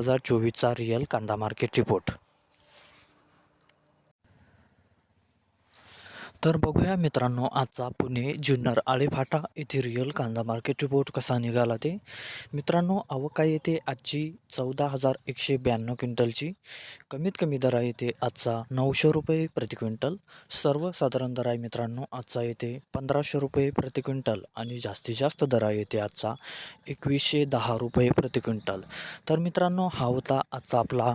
हजार चोवीसचा रिअल कांदा मार्केट रिपोर्ट तर बघूया मित्रांनो आजचा पुणे जुन्नर आळेफाटा येथे रिअल कांदा मार्केट रिपोर्ट कसा निघाला ते. मित्रांनो आवका येते आजची? चौदा हजार एकशे ब्याण्णव क्विंटलची. कमीत कमी दर आहे येते आजचा नऊशे रुपये प्रति क्विंटल. सर्वसाधारण दर आहे मित्रांनो आजचा येते पंधराशे रुपये प्रति क्विंटल आणि जास्तीत जास्त दर आहे येते आजचा एकवीसशे दहा रुपये प्रति क्विंटल. तर मित्रांनो हा होता आजचा आपला